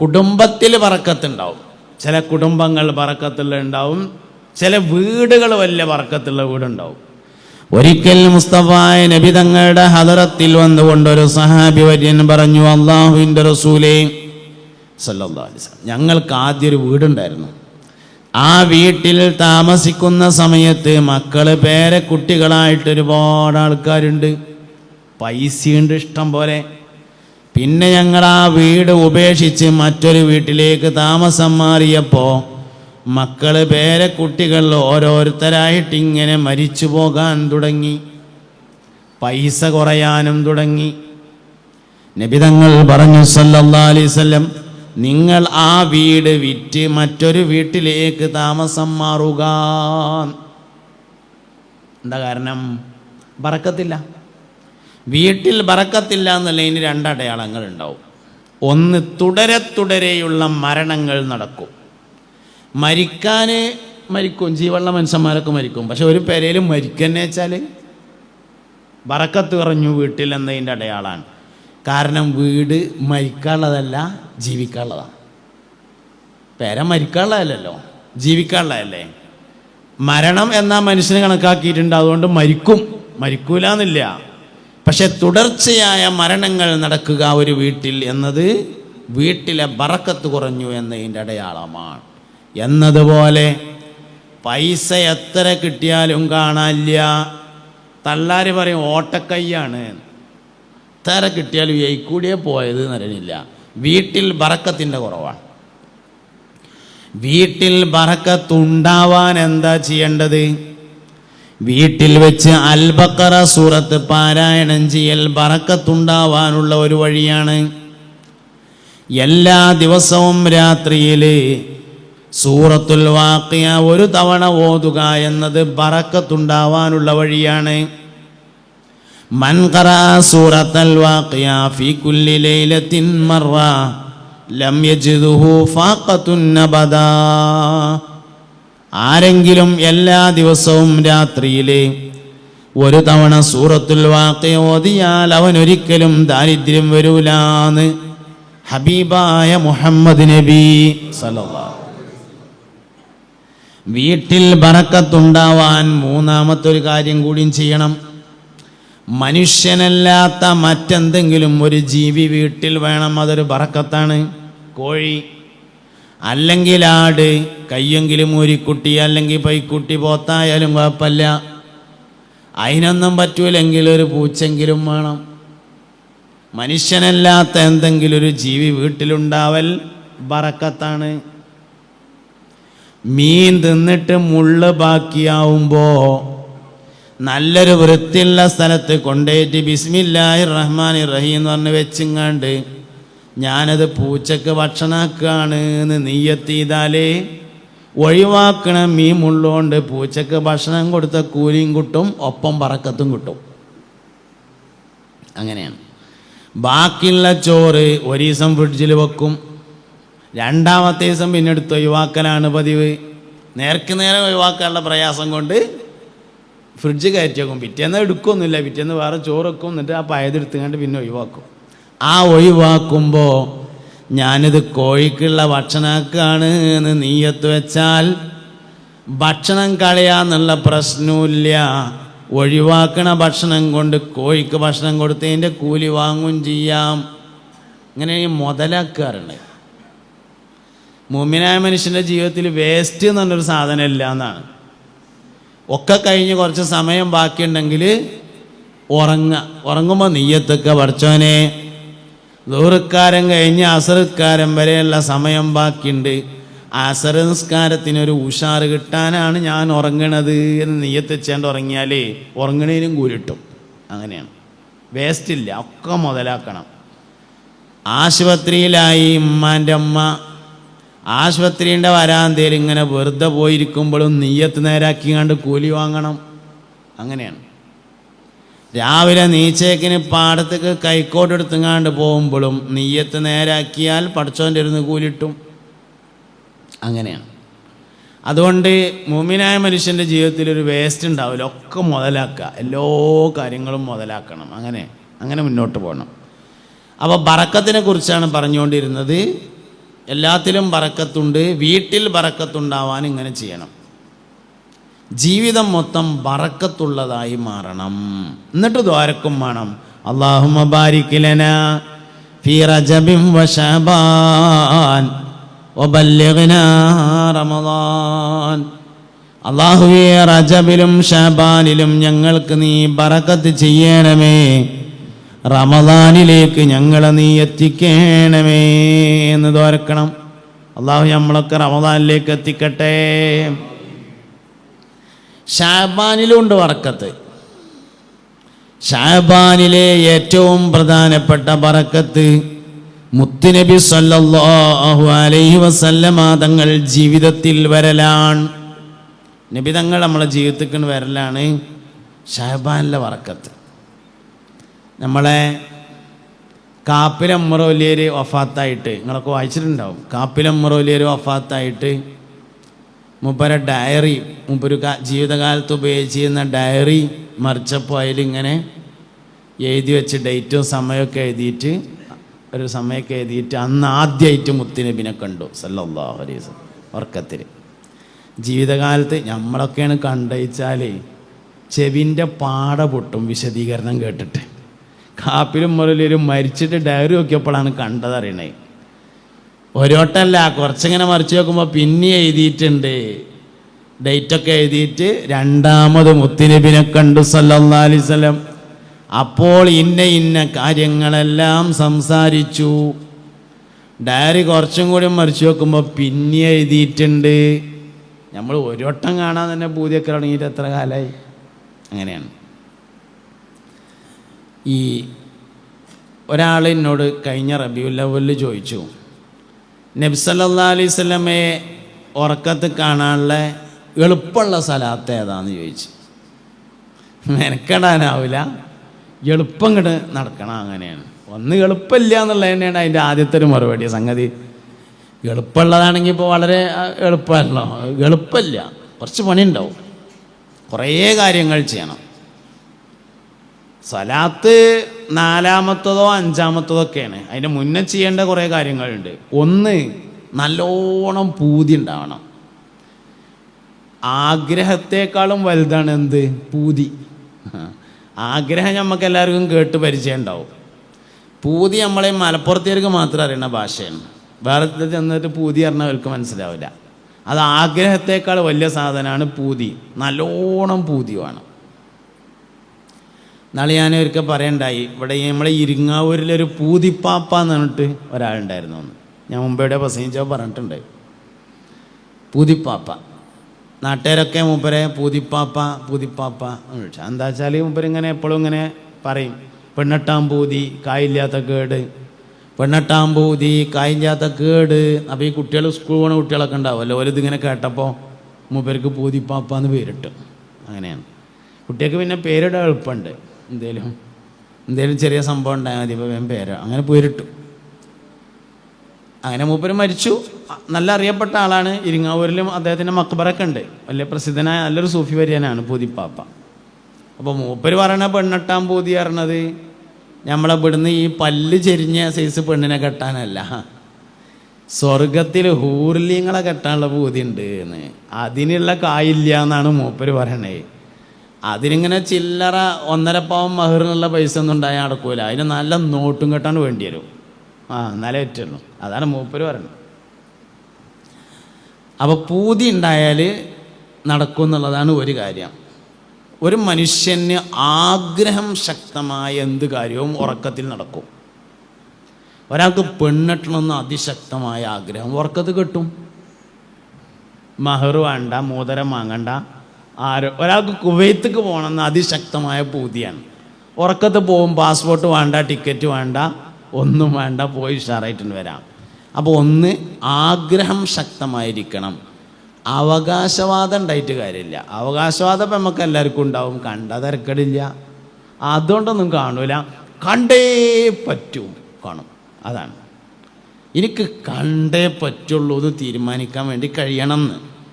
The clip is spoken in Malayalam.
കുടുംബത്തിൽ പറക്കത്തുണ്ടാവും ചില കുടുംബങ്ങൾ വറക്കത്തുള്ള ഉണ്ടാവും ചില വീടുകൾ വലിയ പറക്കത്തുള്ള വീടുണ്ടാവും. ഒരിക്കൽ മുസ്തഫായ നബി തങ്ങളുടെ ഹദറത്തിൽ വന്നുകൊണ്ട് ഒരു സഹാബി വര്യൻ പറഞ്ഞു അള്ളാഹുവിന്റെ റസൂലേ സല്ലാസ് ഞങ്ങൾക്ക് ആദ്യം ഒരു വീടുണ്ടായിരുന്നു. ആ വീട്ടിൽ താമസിക്കുന്ന സമയത്ത് മക്കൾ പേരെ കുട്ടികളായിട്ട് ഒരുപാട് ആൾക്കാരുണ്ട്. പൈസയുണ്ട് ഇഷ്ടം പോലെ. പിന്നെ ഞങ്ങൾ ആ വീട് ഉപേക്ഷിച്ച് മറ്റൊരു വീട്ടിലേക്ക് താമസം മാറിയപ്പോൾ മക്കൾ പേരക്കുട്ടികൾ ഓരോരുത്തരായിട്ട് ഇങ്ങനെ മരിച്ചു പോകാൻ തുടങ്ങി. പൈസ കുറയാനും തുടങ്ങി. നബിതങ്ങൾ പറഞ്ഞു സല്ലല്ലാ അലൈവല്ലം നിങ്ങൾ ആ വീട് വിറ്റ് മറ്റൊരു വീട്ടിലേക്ക് താമസം മാറുക. എന്താ കാരണം? ബറക്കത്തില്ല. വീട്ടിൽ ബറക്കത്തില്ല എന്നുള്ളതിന് രണ്ടടയാളങ്ങൾ ഉണ്ടാവും ഒന്ന് തുടരെ തുടരെയുള്ള മരണങ്ങൾ നടക്കും. മരിക്കാൻ മരിക്കും ജീവനുള്ള മനുഷ്യന്മാരൊക്കെ മരിക്കും. പക്ഷെ ഒരു പെരയിൽ മരിക്കന്നെ വെച്ചാൽ ബറക്കത്ത് കുറഞ്ഞു വീട്ടിൽ എന്നതിന്റെ അടയാളാണ്. കാരണം വീട് മരിക്കാനുള്ളതല്ല ജീവിക്കാനുള്ളതാണ്. പേര മരിക്കാനുള്ളതല്ലോ ജീവിക്കാനുള്ളതല്ലേ? മരണം എന്നാ മനുഷ്യന് കണക്കാക്കിയിട്ടുണ്ട്. അതുകൊണ്ട് മരിക്കും. മരിക്കൂല എന്നില്ല പക്ഷെ തുടർച്ചയായ മരണങ്ങൾ നടക്കുക ഒരു വീട്ടിൽ എന്നത് വീട്ടിലെ ബറക്കത്ത് കുറഞ്ഞു എന്നതിന്റെ അടയാളമാണ്. എന്നതുപോലെ പൈസ എത്ര കിട്ടിയാലും കാണാനില്ല. തള്ളാര് പറയും ഓട്ടക്കയ്യാണ് എത്ര കിട്ടിയാലും എയ്ക്കൂടിയേ പോയത് എന്നറിയില്ല വീട്ടിൽ ബറക്കത്തിന്റെ കുറവാണ്. വീട്ടിൽ ബറക്കത്തുണ്ടാവാൻ എന്താ ചെയ്യേണ്ടത്? വീട്ടിൽ വെച്ച് അൽബക്കറ സൂറത്ത് പാരായണം ചെയ്യൽ ബറക്കത്തുണ്ടാവാനുള്ള ഒരു വഴിയാണ്. എല്ലാ ദിവസവും രാത്രിയിൽ സൂറത്തുൽ വാക്കിയ ഒരു തവണ ഓതുക എന്നത് ബറക്കത്തുണ്ടാവാനുള്ള വഴിയാണ്. മൻകറ സൂറത്തൽ വാക്കിയ ഫി കുല്ലി ലൈലത്തിൻ മർവ ലം യജിദുഹു ഫാഖത്തുന്നബദാ ആരെങ്കിലും എല്ലാ ദിവസവും രാത്രിയിലെ ഒരു തവണ സൂറത്തുൽ വാക്ക് ഓതിയാൽ അവൻ ഒരിക്കലും ദാരിദ്ര്യം വരൂലാന്ന് ഹബീബായ മുഹമ്മദ് നബി വീട്ടിൽ ബറക്കത്തുണ്ടാവാൻ മൂന്നാമത്തെ ഒരു കാര്യം കൂടിയും ചെയ്യണം. മനുഷ്യനല്ലാത്ത മറ്റെന്തെങ്കിലും ഒരു ജീവി വീട്ടിൽ വേണം അതൊരു ബറക്കത്താണ്. കോഴി അല്ലെങ്കിൽ ആട് കയ്യെങ്കിലും ഊരിക്കുട്ടി അല്ലെങ്കിൽ പൈക്കുട്ടി പോത്തായാലും കുഴപ്പമില്ല. അതിനൊന്നും പറ്റൂലെങ്കിൽ ഒരു പൂച്ചെങ്കിലും വേണം. മനുഷ്യനല്ലാത്ത എന്തെങ്കിലും ഒരു ജീവി വീട്ടിലുണ്ടാവൽ ബറക്കത്താണ്. മീൻ തിന്നിട്ട് മുള്ള് ബാക്കിയാവുമ്പോൾ നല്ലൊരു വൃത്തിയുള്ള സ്ഥലത്ത് കൊണ്ടേറ്റ് ബിസ്മില്ലാഹി റഹ്മാൻ റഹീം എന്ന് പറഞ്ഞ് വെച്ചിങ്ങാണ്ട് ഞാനത് പൂച്ചക്ക് ഭക്ഷണമാക്കുകയാണ് എന്ന് നീയെത്തിയതാലേ ഒഴിവാക്കണ മീൻ മുള്ളോണ്ട് പൂച്ചക്ക് ഭക്ഷണം കൊടുത്ത കൂലിയും കിട്ടും ഒപ്പം പറക്കത്തും കിട്ടും. അങ്ങനെയാണ്. ബാക്കിയുള്ള ചോറ് ഒരു ദിവസം ഫ്രിഡ്ജിൽ വെക്കും. രണ്ടാമത്തെ ദിവസം പിന്നെ എടുത്ത് ഒഴിവാക്കലാണ് പതിവ്. നേർക്ക് നേരെ ഒഴിവാക്കാനുള്ള പ്രയാസം കൊണ്ട് ഫ്രിഡ്ജ് കയറ്റി വെക്കും. പിറ്റേന്ന് എടുക്കൊന്നുമില്ല. പിറ്റേന്ന് വേറെ ചോറ് വെക്കും. എന്നിട്ട് ആ പയതെടുത്തുകൊണ്ട് പിന്നെ ഒഴിവാക്കും. ആ ഒഴിവാക്കുമ്പോൾ ഞാനിത് കോഴിക്കുള്ള ഭക്ഷണക്കാണ് എന്ന് നീയത്ത് വെച്ചാൽ ഭക്ഷണം കളയാന്നുള്ള പ്രശ്നമില്ല ഒഴിവാക്കണ ഭക്ഷണം കൊണ്ട് കോഴിക്ക് ഭക്ഷണം കൊടുത്തതിന്റെ കൂലി വാങ്ങും ചെയ്യാം. ഇങ്ങനെ മുതലാക്കാറുണ്ട്. മുമ്മിനായ മനുഷ്യന്റെ ജീവിതത്തിൽ വേസ്റ്റ് എന്ന് പറഞ്ഞൊരു സാധനം ഇല്ല എന്നാണ്. ഒക്കെ കഴിഞ്ഞ് കുറച്ച് സമയം ബാക്കിയുണ്ടെങ്കിൽ ഉറങ്ങുക. ഉറങ്ങുമ്പോൾ നെയ്യത്തൊക്കെ പഠിച്ചോനെ ദൂറുക്കാരം കഴിഞ്ഞ് അസറുക്കാരം വരെയുള്ള സമയം ബാക്കിയുണ്ട്. അസർ നിസ്കാരത്തിനൊരു ഉഷാറ് കിട്ടാനാണ് ഞാൻ ഉറങ്ങണത് എന്ന് നെയ്യത്ത് വെച്ചാണ്ട് ഉറങ്ങിയാലേ ഉറങ്ങണേനും കൂരിട്ടും. അങ്ങനെയാണ്. വേസ്റ്റില്ല ഒക്കെ മുതലാക്കണം. ആശുപത്രിയിലായി ഉമ്മാന്റെ അമ്മ ആശുപത്രിയുടെ വരാന്തയിൽ ഇങ്ങനെ വെറുതെ പോയിരിക്കുമ്പോഴും നെയ്യത്ത് നേരാക്കി കണ്ട് കൂലി വാങ്ങണം. അങ്ങനെയാണ്. രാവിലെ നീച്ചേക്കിന് പാടത്തേക്ക് കൈക്കോട്ട് എടുത്തുങ്ങാണ്ട് പോകുമ്പോഴും നെയ്യത്ത് നേരാക്കിയാൽ പഠിച്ചോന്റെ ഇരുന്ന് കൂലിട്ടും. അങ്ങനെയാണ്. അതുകൊണ്ട് മുമിനായ മനുഷ്യന്റെ ജീവിതത്തിൽ ഒരു വേസ്റ്റ് ഉണ്ടാവില്ല. ഒക്കെ മുതലാക്കുക. എല്ലാ കാര്യങ്ങളും മുതലാക്കണം. അങ്ങനെ അങ്ങനെ മുന്നോട്ട് പോകണം. അപ്പോൾ ബറക്കത്തിനെ കുറിച്ചാണ് പറഞ്ഞുകൊണ്ടിരുന്നത്. എല്ലാത്തിലും ബറക്കത്തുണ്ട്. വീട്ടിൽ ബറക്കത്തുണ്ടാവാൻ ഇങ്ങനെ ചെയ്യണം. ജീവിതം മൊത്തം വറക്കത്തുള്ളതായി മാറണം. എന്നിട്ട് ദ്വാരക്കും വേണം. അള്ളാഹുമ ബാരിക്കിലന ഫീ വബല്ലിഗ്നാ റമദാൻ. റജബിലും ഷബാനിലും ഞങ്ങൾക്ക് നീ ബറക്കത്ത് ചെയ്യണമേ. റമദാനിലേക്ക് ഞങ്ങളെ നീ എത്തിക്കണമേ എന്ന് തോരക്കണം അള്ളാഹു നമ്മളൊക്കെ റമദാനിലേക്ക് എത്തിക്കട്ടെ. ഷാബാനിലുണ്ട് വറക്കത്ത് ഷാബാനിലെ ഏറ്റവും പ്രധാനപ്പെട്ട വറക്കത്ത് മുത്തുനബി സല്ലല്ലാഹു അലൈഹി വസല്ലമ തങ്ങൾ ജീവിതത്തിൽ വരലാണ്. നബി തങ്ങൾ നമ്മളെ ജീവിതത്തിൽ വരലാണ് ഷാബാനിലെ വറക്കത്ത് നമ്മളെ കാപ്പിലമ്മറോലിയർ വഫാത്തായിട്ട് നിങ്ങളൊക്കെ വായിച്ചിട്ടുണ്ടാവും. കാപ്പിലമ്മറോലിയർ വഫാത്തായിട്ട് മുപ്പര ഡയറി മുപ്പൊരു ജീവിതകാലത്ത് ഉപയോഗിച്ചിരുന്ന ഡയറി മറിച്ചപ്പോൾ അതിലിങ്ങനെ എഴുതി വെച്ച് ഡേറ്റും സമയമൊക്കെ എഴുതിയിട്ട് ഒരു സമയമൊക്കെ എഴുതിയിട്ട് അന്ന് ആദ്യമായിട്ട് മുത്തുനബിനെ കണ്ടു സല്ലല്ലാഹു അലൈഹി വസല്ലം ഉറക്കത്തിൽ ജീവിതകാലത്ത് നമ്മളൊക്കെയാണ് കണ്ടയിച്ചാൽ ചെവിന്റെ പാട പൊട്ടും വിശദീകരണം കേട്ടിട്ട്. കാപ്പിലും മുരളിലും മരിച്ചിട്ട് ഡയറി നോക്കിയപ്പോഴാണ് കണ്ടതറിയണേ. ഒരോട്ടല്ല കുറച്ചിങ്ങനെ മറിച്ച് നോക്കുമ്പോൾ പിന്നെ എഴുതിയിട്ടുണ്ട്. ഡേറ്റൊക്കെ എഴുതിയിട്ട് രണ്ടാമത് മുത്തുനബിനെ കണ്ടു വസല്ലം. അപ്പോൾ ഇന്ന ഇന്ന കാര്യങ്ങളെല്ലാം സംസാരിച്ചു. ഡയറി കുറച്ചും കൂടി മറിച്ച് നോക്കുമ്പോൾ പിന്നെ എഴുതിയിട്ടുണ്ട്. നമ്മൾ ഒരു വട്ടം കാണാൻ തന്നെ പൂതിയൊക്കെ തുടങ്ങിയിട്ട് എത്ര കാലമായി അങ്ങനെയാണ്. ഈ ഒരാൾ എന്നോട് കഴിഞ്ഞ റബിയുല്ലവൽ ചോദിച്ചു. നബ്സല്ലാ അലൈഹി ഉറക്കത്ത് കാണാനുള്ള എളുപ്പമുള്ള സ്ഥലത്ത് ഏതാന്ന് ചോദിച്ചു. മെനക്കെടാനാവില്ല. എളുപ്പം കിട്ട് നടക്കണം അങ്ങനെയാണ്. ഒന്ന് എളുപ്പമില്ല എന്നുള്ളത് തന്നെയാണ് അതിന്റെ ആദ്യത്തെ ഒരു മറുപടി സംഗതി. എളുപ്പമുള്ളതാണെങ്കിൽ ഇപ്പോൾ വളരെ എളുപ്പമല്ലോ എളുപ്പമില്ല. കുറച്ച് പണിയുണ്ടാവും. കുറേ കാര്യങ്ങൾ ചെയ്യണം. സലാത്ത് നാലാമത്തതോ അഞ്ചാമത്തതോ ഒക്കെയാണ് അതിന്റെ മുന്നേ ചെയ്യേണ്ട കുറേ കാര്യങ്ങളുണ്ട്. ഒന്ന് നല്ലോണം പൂതി ഉണ്ടാവണം. ആഗ്രഹത്തെക്കാളും വലുതാണ് എന്ത്? പൂതി. ആഗ്രഹം നമുക്ക് എല്ലാവർക്കും കേട്ട് പരിചയം ഉണ്ടാവും. പൂതി നമ്മളെ മലപ്പുറത്തേക്ക് മാത്രം അറിയുന്ന ഭാഷയാണ്. വേറെ ചെന്നിട്ട് പൂതി പറഞ്ഞാൽ അവർക്ക് മനസ്സിലാവില്ല. അത് ആഗ്രഹത്തെക്കാൾ വലിയ സാധനമാണ് പൂതി. നല്ലോണം പൂതി വേണം. നാളെ ഞാൻ ഒരിക്കൽ പറയണ്ടായി. ഇവിടെ നമ്മളെ ഇരിങ്ങാവൂരിലൊരു പൂതിപ്പാപ്പ എന്ന് പറഞ്ഞിട്ട് ഒരാളുണ്ടായിരുന്നു ഒന്ന് ഞാൻ മുമ്പയുടെ പ്രസംഗിച്ചോ പറഞ്ഞിട്ടുണ്ട്. പൂതിപ്പാപ്പ. നാട്ടുകാരൊക്കെ മൂപ്പരെ പൂതിപ്പാപ്പ പൂതിപ്പാപ്പ എന്ന് വിളിച്ചു. എന്താ വെച്ചാൽ മൂപ്പരിങ്ങനെ എപ്പോഴും ഇങ്ങനെ പറയും. പെണ്ണെട്ടാം പൂതി കായില്ലാത്ത കേട്. പെണ്ണെട്ടാം പൂതി കായില്ലാത്ത കേട്. അപ്പോൾ ഈ കുട്ടികൾ സ്കൂൾ പോണ കുട്ടികളൊക്കെ ഉണ്ടാവുമല്ലോ ഓലിതിങ്ങനെ കേട്ടപ്പോൾ മൂപ്പർക്ക് പൂതിപ്പാപ്പ എന്ന് പേരിട്ടു. അങ്ങനെയാണ്. കുട്ടികൾക്ക് പിന്നെ പേരിടാൻ എളുപ്പമുണ്ട്. എന്തേലും എന്തേലും ചെറിയ സംഭവം ഉണ്ടായാൽ മതി. ഇപ്പോൾ വേഗം പേര്. അങ്ങനെ പേരിട്ടു. അങ്ങനെ മൂപ്പര് മരിച്ചു. നല്ല അറിയപ്പെട്ട ആളാണ്. ഇരിങ്ങാവൂരിലും അദ്ദേഹത്തിന്റെ മക്ബറൊക്കെ ഉണ്ട്. വലിയ പ്രസിദ്ധനായ നല്ലൊരു സൂഫി വര്യനാണ് പൂതിപ്പാപ്പ. അപ്പോൾ മൂപ്പര് പറയണ പെണ്ണെട്ടാൻ പൂതി പറഞ്ഞത് നമ്മളെ ഇവിടുന്ന് ഈ പല്ല് ചെരിഞ്ഞ സൈസ് പെണ്ണിനെ കെട്ടാനല്ല. സ്വർഗത്തിൽ ഹൂർലിങ്ങളെ കെട്ടാനുള്ള പൂതി ഉണ്ട് എന്ന്. അതിനുള്ള കായില്ല എന്നാണ് മൂപ്പര് പറയണേ. അതിനിങ്ങനെ ചില്ലറ ഒന്നര പാവം മഹറിനുള്ള പൈസ ഒന്നും ഉണ്ടായാൽ നടക്കൂല. അതിന് നല്ല നോട്ടും കെട്ടാൻ വേണ്ടി വരും. ആ എന്നാലേ പറ്റുള്ളൂ. അതാണ് മൂപ്പര് പറയുന്നത് അപ്പോൾ പൂതി ഉണ്ടായാൽ നടക്കും എന്നുള്ളതാണ് ഒരു കാര്യം. ഒരു മനുഷ്യന് ആഗ്രഹം ശക്തമായ എന്ത് കാര്യവും ഉറക്കത്തിൽ നടക്കും. ഒരാൾക്ക് പെണ്ണെട്ടണമെന്ന് അതിശക്തമായ ആഗ്രഹം ഉറക്കത്ത് കിട്ടും. മഹർ വേണ്ട മോതരം വാങ്ങണ്ട ആരോ? ഒരാൾക്ക് കുവൈത്തേക്ക് പോകണമെന്ന് അതിശക്തമായ പൂതിയാണ്. ഉറക്കത്ത് പോകും പാസ്പോർട്ട് വേണ്ട ടിക്കറ്റ് വേണ്ട ഒന്നും വേണ്ട പോയി ഉഷാറായിട്ടുണ്ട് വരാം. അപ്പോൾ ഒന്ന് ആഗ്രഹം ശക്തമായിരിക്കണം. അവകാശവാദം ഉണ്ടായിട്ട് കാര്യമില്ല. അവകാശവാദം ഇപ്പം നമുക്ക് എല്ലാവർക്കും ഉണ്ടാവും. കണ്ട തിരക്കടില്ല. അതുകൊണ്ടൊന്നും കാണൂല. കണ്ടേ പറ്റൂ. കാണും. അതാണ്. എനിക്ക് കണ്ടേ പറ്റുള്ളൂ എന്ന് തീരുമാനിക്കാൻ വേണ്ടി കഴിയണം എന്ന്